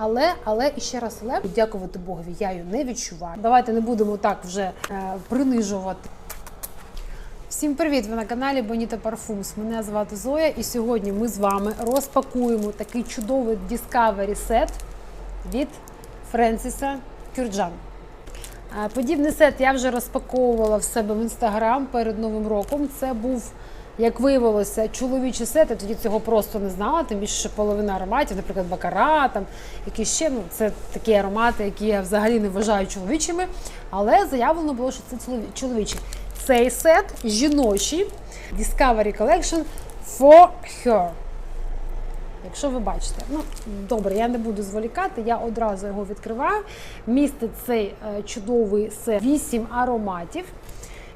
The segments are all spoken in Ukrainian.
але, але і ще раз, але дякувати Богові, я її не відчуваю. Давайте не будемо так вже е, принижувати. Всім привіт! Ви на каналі Bonita Parfums. Мене звати Зоя, і сьогодні ми з вами розпакуємо такий чудовий Discovery Set від Френсіса Кюрджан. Е, Подібний сет я вже розпаковувала в себе в інстаграм перед Новим роком. Це був, як виявилося, чоловічий сет. Я тоді цього просто не знала, тим більше половина ароматів, наприклад, бакара, там якісь ще ну, це такі аромати, які я взагалі не вважаю чоловічими. Але заявлено було, що це чолові- чоловічі. Цей сет жіночий Discovery Collection for her. Якщо ви бачите, ну добре, я не буду зволікати, я одразу його відкриваю. Містить цей е, чудовий сет 8 ароматів.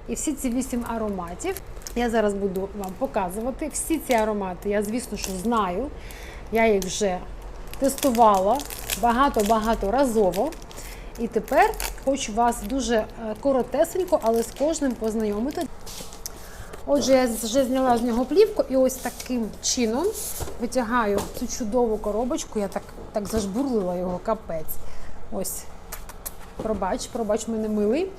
І всі ці 8 ароматів я зараз буду вам показувати. Всі ці аромати я, звісно, що знаю. Я їх вже тестувала багато-багато разово. І тепер хочу вас дуже е, коротесенько, але з кожним познайомити. Отже, я вже зняла з нього плівку і ось таким чином витягаю цю чудову коробочку. Я так, так зажбурлила його капець. Ось, пробач, пробач, мене милий.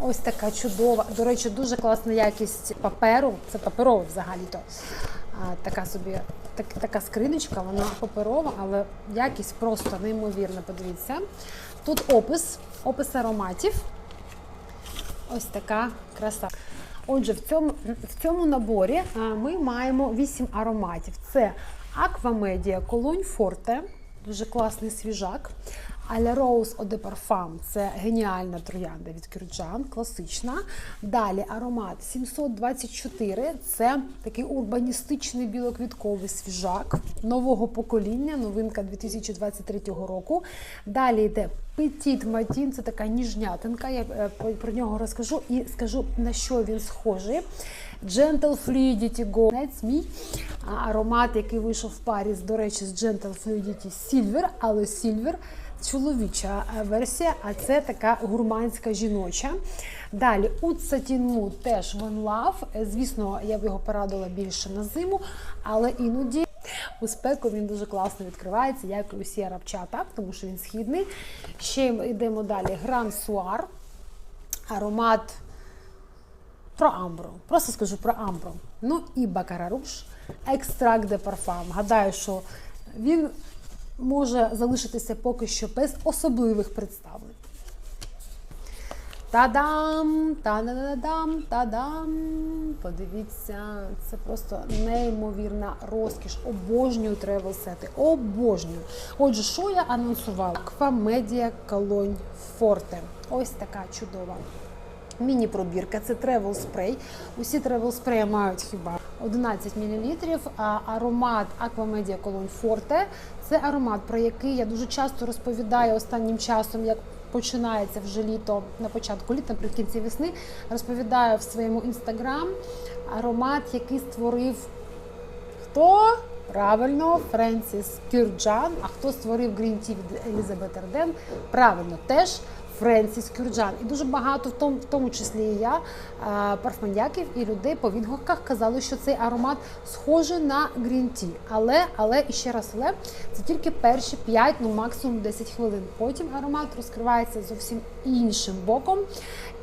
Ось така чудова. До речі, дуже класна якість паперу. Це паперовий взагалі-то. Така собі так, така скриночка, вона паперова, але якість просто неймовірна. Подивіться. Тут опис, опис ароматів. Ось така краса. Отже, в цьому, в цьому наборі ми маємо 8 ароматів. Це Аквамедія Колонь Форте, дуже класний свіжак. Аля Rose Eau de Parfum – це геніальна троянда від Кюрджан, класична. Далі аромат 724 це такий урбаністичний білоквітковий свіжак нового покоління, новинка 2023 року. Далі йде Petit Matin, це така ніжнятинка. Я е, про- нього розкажу і скажу на що він схожий. Gentle Fluidity Go. That's me. Аромат, який вийшов в парі, до речі, з Gentle Fluidity Silver, але Silver чоловіча е, версія, а це така гурманська жіноча. Далі Satin Mood теж One Love. Е, Звісно, я б його порадила більше на зиму, але іноді у спеку він дуже класно відкривається, як і усі арабчата, тому що він східний. Ще йдемо далі. Гран Суар. Аромат про амбру. Просто скажу про амбру. Ну і бакараруш, екстракт де парфам. Гадаю, що він може залишитися поки що без особливих представлень. Та-дам! Та-да-да-дам! Та-дам! Подивіться, це просто неймовірна розкіш. Обожнюю тревел-сети. Обожнюю. Отже, що я анонсувала? Аквамедія Колонь Форте. Ось така чудова. Міні-пробірка це тревел спрей. Усі тревел спреї мають хіба 11 мл. Аромат Aquamedia Cologne Forte – це аромат, про який я дуже часто розповідаю останнім часом, як починається вже літо на початку літа, наприкінці весни. Розповідаю в своєму інстаграм аромат, який створив Хто? Правильно, Френсіс Кюрджан. А хто створив Green Tea від Елізабет Арден? Правильно, теж Френсіс Кюрджан. І дуже багато, в тому, в тому числі і я, парфманьяків і людей по відгуках казали, що цей аромат схожий на грін-ті. Але, але і ще раз, але це тільки перші 5, ну максимум 10 хвилин. Потім аромат розкривається зовсім іншим боком.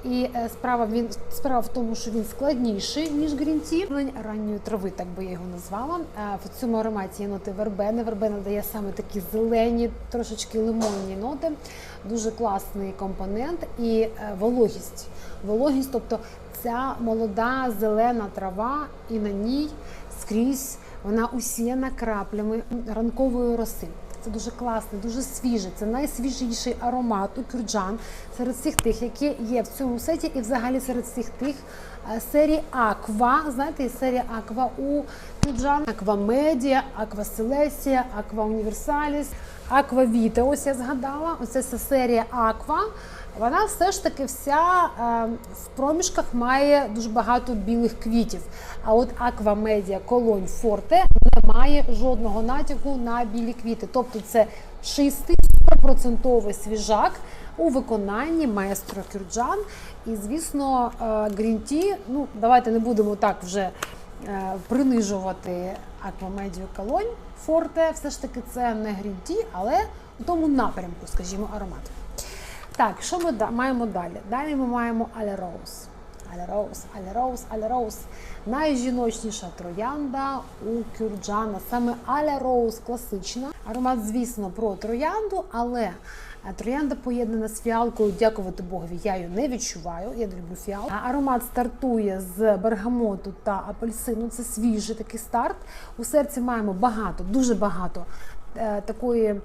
І е, справа він справа в тому, що він складніший ніж грінті. ранньої трави, так би я його назвала. Е, В цьому ароматі є ноти вербени. Вербена дає саме такі зелені, трошечки лимонні ноти. Дуже класний компонент і е, вологість. Вологість, тобто ця молода зелена трава, і на ній скрізь вона усіяна краплями ранкової роси. Це дуже класно, дуже свіже. Це найсвіжіший аромат у кюрджан серед всіх тих, які є в цьому сеті, і взагалі серед всіх тих е, серії Аква. Знаєте, серія Аква у кюрджан, Аква Медіа, Аква Селесія, Аква Універсаліс, Аква Віта. Ось я згадала. Оце вся серія Аква. Вона все ж таки вся е, в проміжках має дуже багато білих квітів. А от Аква Медіа Колонь Форте не має жодного натяку на білі квіти. Тобто це чистий 100% свіжак у виконанні маестро Кюрджан. І, звісно, Грінті, ну давайте не будемо так вже е, принижувати Аквамедію Колонь Форте. Все ж таки це не Грінті, але у тому напрямку, скажімо, аромат. Так, що ми маємо далі? Далі ми маємо Але Роуз. Але Роуз, Але Роуз, Але Роуз. Найжіночніша троянда у Кюрджана. Саме Але Роуз класична. Аромат, звісно, про троянду, але е, троянда поєднана з фіалкою. Дякувати Богові, я її не відчуваю. Я не люблю фіал. Аромат стартує з бергамоту та апельсину. Це свіжий такий старт. У серці маємо багато, дуже багато е, такої.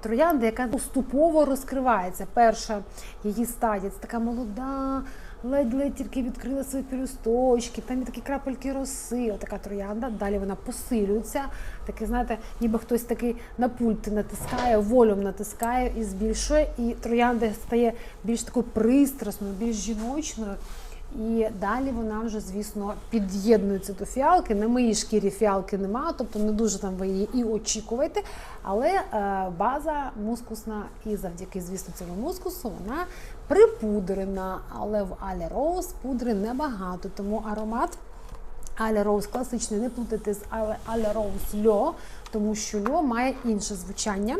Троянда, яка поступово розкривається. Перша її стадія це така молода, ледь-ледь тільки відкрила свої пелюсточки, там є такі крапельки роси. Отака троянда. Далі вона посилюється. Таке, знаєте, ніби хтось такий на пульт натискає, волюм натискає і збільшує. І троянда стає більш такою пристрасною, більш жіночною. І далі вона вже, звісно, під'єднується до фіалки. На моїй шкірі фіалки немає, тобто не дуже там ви її і очікуєте. Але е, база мускусна, і завдяки, звісно, цьому мускусу вона припудрена. Але в Але Роуз пудри небагато, тому аромат. Але Роуз класичний, не плутати з Але Роуз Льо, тому що Льо має інше звучання.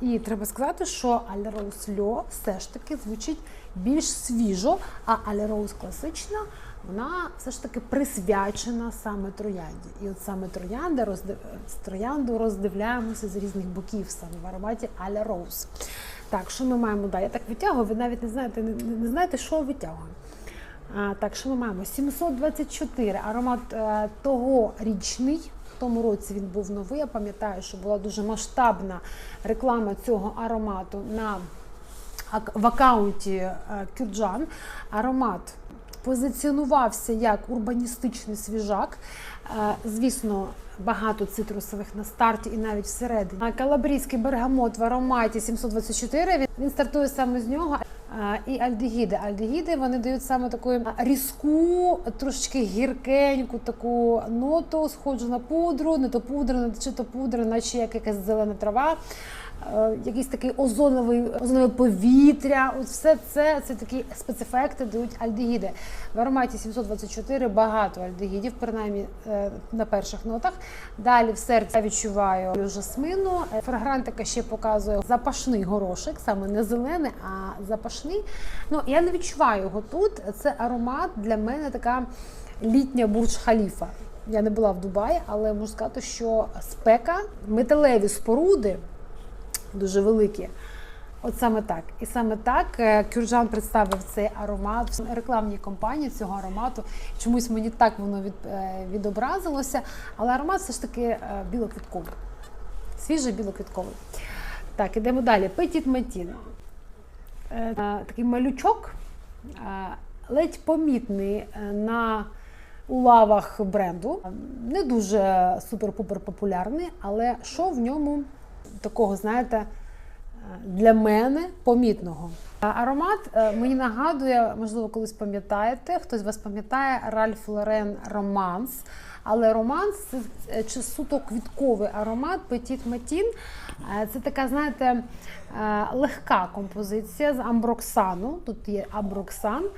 І треба сказати, що Але Роуз Льо все ж таки звучить більш свіжо, а Але Роуз класична, вона все ж таки присвячена саме троянді. І от саме троянда роздив... троянду роздивляємося з різних боків саме в ароматі Але Роуз. Так, що ми маємо далі? Я так витягую, ви навіть не знаєте, не, не знаєте, що витягую. А, так, що ми маємо? 724 аромат е, тогорічний. Тому році він був новий. Я пам'ятаю, що була дуже масштабна реклама цього аромату на в аккаунті е, Кюрджан. Аромат позиціонувався як урбаністичний свіжак. Е, Звісно, багато цитрусових на старті і навіть всередині. Калабрійський бергамот в ароматі 724, він, він стартує саме з нього. І альдегіди. Альдегіди вони дають саме таку різку, трошечки гіркеньку таку ноту, схожу на пудру, не то пудра, не чи то пудра, наче як якась зелена трава. Е, Якийсь такий озоновий, озонове повітря. От все це, це такі спецефекти дають альдегіди. В ароматі 724 багато альдегідів, принаймні е, на перших нотах. Далі в серці я відчуваю жасмину. Е, Фрагрантика ще показує запашний горошек, саме не зелений, а запашний. Ну я не відчуваю його тут. Це аромат для мене така літня бурдж халіфа. Я не була в Дубаї, але можу сказати, що спека, металеві споруди дуже великі. От саме так. І саме так е, Кюрджан представив цей аромат в рекламній кампанії цього аромату. Чомусь мені так воно від, е, відобразилося. Але аромат все ж таки е, білоквітковий. Свіжий білоквітковий. Так, ідемо далі. Петіт Матін. Е, Такий малючок, ледь помітний на у лавах бренду. Не дуже супер-пупер популярний, але що в ньому такого, знаєте, для мене помітного. Аромат е, мені нагадує, можливо, колись пам'ятаєте, хтось вас пам'ятає Ральф Лорен Романс. Але романс це е, суто квітковий аромат Matin. Е, Це така, знаєте, е, легка композиція з амброксану. Тут є амброксан, е,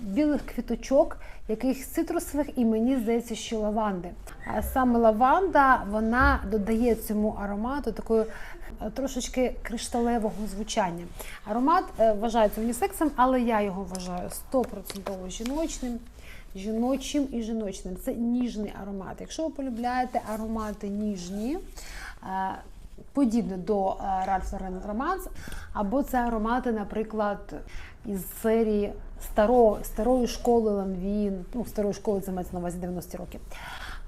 білих квіточок, яких цитрусових, і мені здається, що лаванди. Е, Саме лаванда вона додає цьому аромату такої е, трошечки кришталевого звучання. Аромат е, вважається унісексом, але я його вважаю 100% жіночним. Жіночим і жіночним. Це ніжний аромат. Якщо ви полюбляєте аромати ніжні, е, подібне до Ralph Lauren Romance, або це аромати, наприклад, із серії старо, старої школи Ланвін, ну, старої школи це мається на увазі 90-ті роки.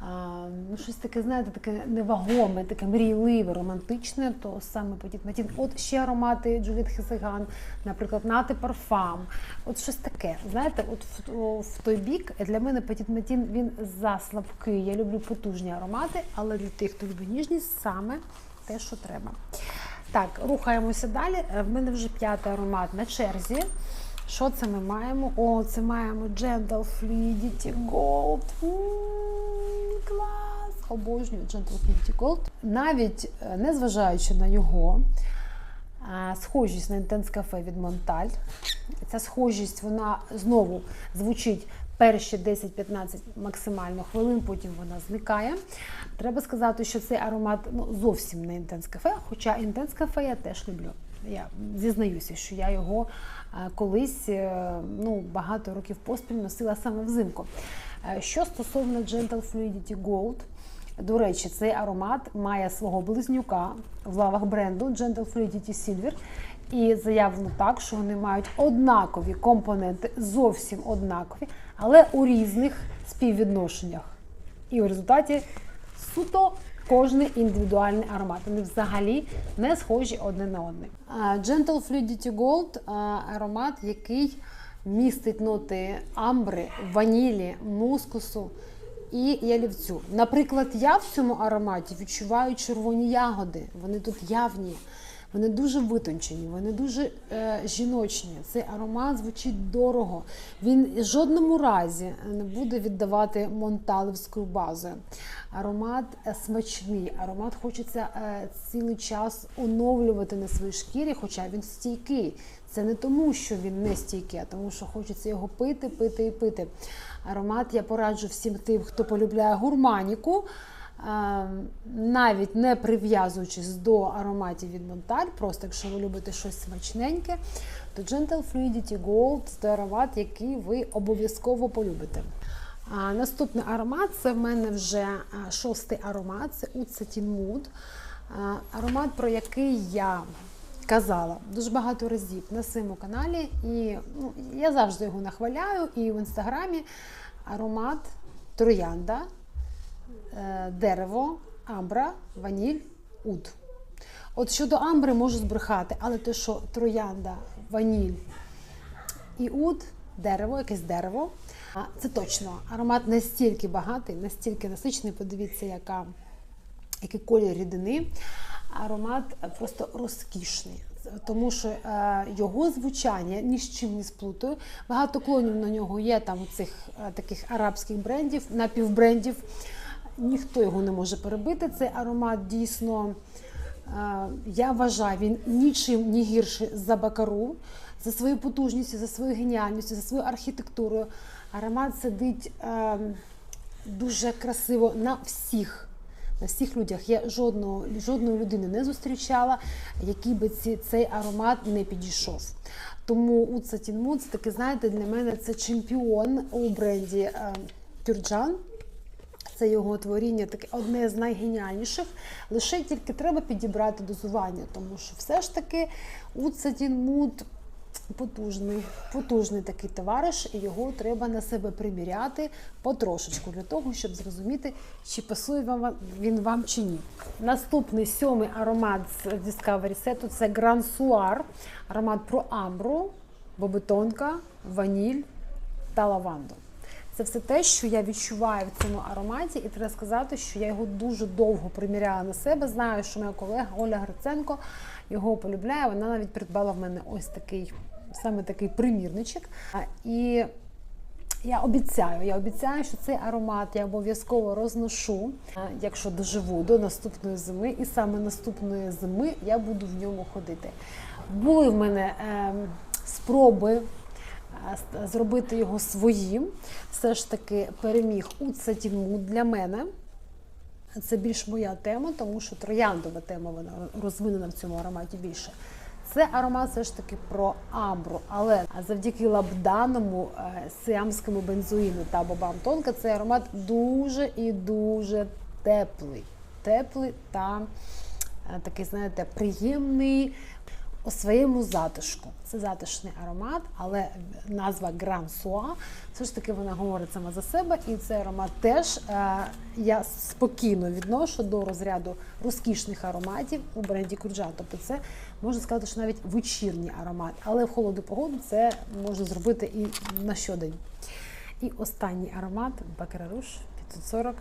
А, ну, щось таке, знаєте, таке невагоме, таке мрійливе, романтичне, то саме Petit Matin. От ще аромати Джуліет Хесеган, наприклад, Нати Парфам. От щось таке. Знаєте, от в, в той бік для мене Petit Matin, він заслабкий. Я люблю потужні аромати, але для тих, хто любить ніжність, саме те, що треба. Так, рухаємося далі. Е, В мене вже п'ятий аромат на черзі. Що це ми маємо? О, це маємо Gentle Fluidity Gold. М, клас! Обожнюю Gentle Fluidity Gold. Навіть е, незважаючи на його схожість на Intense Cafe від Монталь. Ця схожість, вона знову звучить перші 10-15 максимально хвилин, потім вона зникає. Треба сказати, що цей аромат ну, зовсім не інтенс кафе, хоча інтенс кафе я теж люблю. Я зізнаюся, що я його е, колись е, ну, багато років поспіль носила саме взимку. Е, Що стосовно Gentle Fluidity Gold, до речі, цей аромат має свого близнюка в лавах бренду Gentle Fluidity Silver. І заявлено так, що вони мають однакові компоненти, зовсім однакові, але у різних співвідношеннях. І в результаті суто кожний індивідуальний аромат. Вони взагалі не схожі одне на одне. Gentle Fluidity Gold аромат, який містить ноти амбри, ванілі, мускусу і ялівцю. Наприклад, я в цьому ароматі відчуваю червоні ягоди. Вони тут явні. Вони дуже витончені, вони дуже е, жіночні. Цей аромат звучить дорого. Він в жодному разі не буде віддавати монталевською базою. Аромат е, смачний, аромат хочеться е, цілий час оновлювати на своїй шкірі, хоча він стійкий. Це не тому, що він не стійкий, а тому, що хочеться його пити, пити і пити. Аромат я пораджу всім тим, хто полюбляє гурманіку. Е, навіть не прив'язуючись до ароматів від Монталь, просто якщо ви любите щось смачненьке, то Gentle Fluidity Gold це аромат, який ви обов'язково полюбите. А, наступний аромат це в мене вже шостий аромат, це Satin Mood. А, аромат, про який я казала дуже багато разів на своєму каналі, і ну, я завжди його нахваляю і в інстаграмі. Аромат троянда дерево, амбра, ваніль, уд. От щодо амбри можу збрехати, але те, що троянда, ваніль і уд, дерево, якесь дерево, це точно. Аромат настільки багатий, настільки насичений. Подивіться, яка, який колір рідини. Аромат просто розкішний. Тому що е, його звучання ні з чим не сплутаю. Багато клонів на нього є там у цих е, таких арабських брендів, напівбрендів. Ніхто його не може перебити. Цей аромат дійсно, е, я вважаю, він нічим не гірший за бакару, за свою потужністю, за свою геніальністю, за свою архітектурою. Аромат сидить е, дуже красиво на всіх. На всіх людях я жодного, жодної людини не зустрічала, який би ці, цей аромат не підійшов. Тому у Mood, таки, знаєте, для мене це чемпіон у бренді е, Кюрджан. Це його творіння таке одне з найгеніальніших. Лише тільки треба підібрати дозування, тому що все ж таки Уцетін Муд потужний, потужний такий товариш, і його треба на себе приміряти потрошечку для того, щоб зрозуміти, чи пасує вам він вам чи ні. Наступний сьомий аромат з Discovery Set це Soir, аромат про амбру, бобетонка, ваніль та лаванду. Це все те, що я відчуваю в цьому ароматі, і треба сказати, що я його дуже довго приміряла на себе. Знаю, що моя колега Оля Гриценко його полюбляє. Вона навіть придбала в мене ось такий саме такий примірничок. І я обіцяю, я обіцяю, що цей аромат я обов'язково розношу, якщо доживу до наступної зими, і саме наступної зими я буду в ньому ходити. Були в мене е, спроби зробити його своїм. Все ж таки переміг у Цатінму для мене. Це більш моя тема, тому що трояндова тема вона розвинена в цьому ароматі більше. Це аромат все ж таки про амбру, але завдяки лабданому е, сіамському бензуїну та бобам тонка цей аромат дуже і дуже теплий. Теплий та е, такий, знаєте, приємний у своєму затишку. Це затишний аромат, але назва Гран Суа все ж таки вона говорить сама за себе, і цей аромат теж е, я спокійно відношу до розряду розкішних ароматів у бренді Курджа. Тобто це можна сказати, що навіть вечірній аромат, але в холодну погоду це можна зробити і на щодень. І останній аромат Бакараруш 540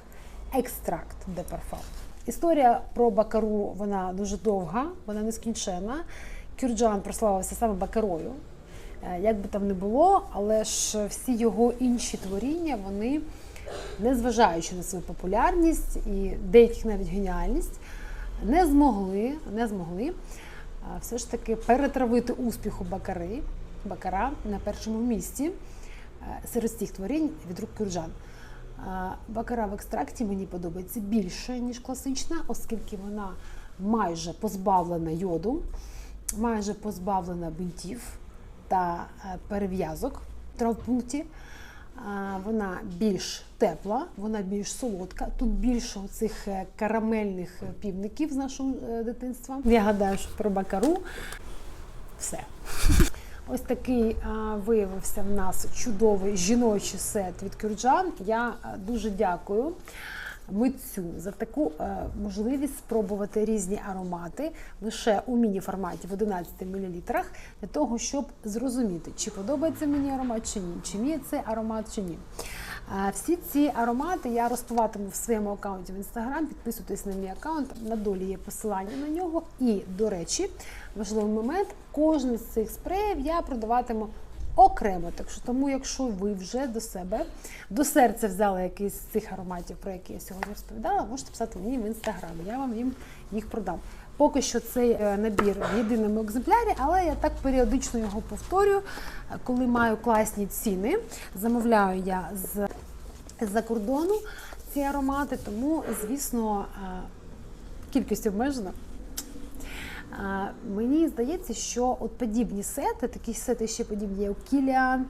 екстракт де парфум. Історія про бакару вона дуже довга, вона нескінченна. Кюрджан прославився саме бакарою. Е, Як би там не було, але ж всі його інші творіння, вони, незважаючи на свою популярність і деяких навіть геніальність, не змогли, не змогли е, все ж таки перетравити успіху бакари, бакара на першому місці. е, серед всіх творінь від рук кюрджан. Бакара в екстракті мені подобається більше, ніж класична, оскільки вона майже позбавлена йоду, майже позбавлена бинтів та е, перев'язок в травмпункті. А, Вона більш тепла, вона більш солодка. Тут більше цих карамельних е, півників з нашого е, дитинства. Я гадаю, що про бакару все. Ось такий виявився в нас чудовий жіночий сет від Кюрджан. Я дуже дякую митцю за таку е, можливість спробувати різні аромати лише у міні-форматі в 11 мл для того, щоб зрозуміти, чи подобається мені аромат чи ні, чи мій цей аромат чи ні. Е, Всі ці аромати я розпиватиму в своєму аккаунті в інстаграм. Підписуйтесь на мій аккаунт. На долі є посилання на нього. І, до речі, важливий момент: кожен з цих спреїв я продаватиму окремо. Так що тому, якщо ви вже до себе до серця взяли якийсь з цих ароматів, про які я сьогодні розповідала, можете писати мені в інстаграмі. Я вам їм їх продам. Поки що цей е, набір в єдиному екземплярі, але я так періодично його повторюю, е, коли маю класні ціни. Замовляю я з з-за кордону ці аромати, тому, звісно, е, кількість обмежена. Мені здається, що от подібні сети, такі сети ще подібні є у Кіліан,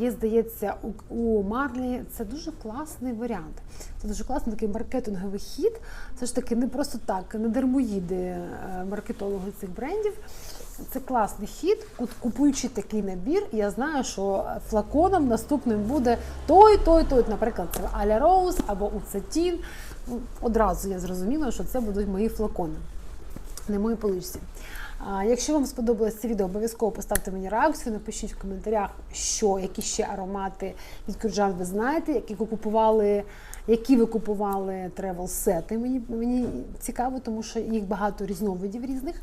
є, здається, у, Марлі. Це дуже класний варіант. Це дуже класний такий маркетинговий хід. Це ж таки не просто так, не дармоїди е, маркетологи цих брендів. Це класний хід. Купуючи такий набір, я знаю, що флаконом наступним буде той, той, той. Наприклад, це Аля Роуз або Уцетін. Ну, Одразу я зрозуміла, що це будуть мої флакони на моїй поличці. Якщо вам сподобалось це відео, обов'язково поставте мені реакцію, напишіть в коментарях, що які ще аромати від Кюрджан ви знаєте, які ви купували, які ви купували тревел сети. Мені, мені цікаво, тому що їх багато різновидів різних.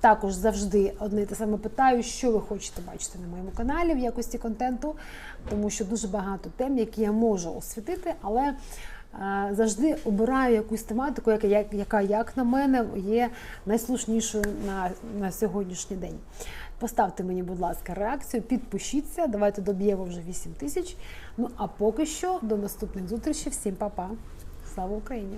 Також завжди одне і те саме питаю, що ви хочете бачити на моєму каналі в якості контенту, тому що дуже багато тем, які я можу освітити, але завжди обираю якусь тематику, яка, як- яка, як на мене, є найслушнішою на, на сьогоднішній день. Поставте мені, будь ласка, реакцію, підпишіться, давайте доб'ємо вже 8 тисяч. Ну а поки що до наступних зустрічей. Всім па-па. Слава Україні!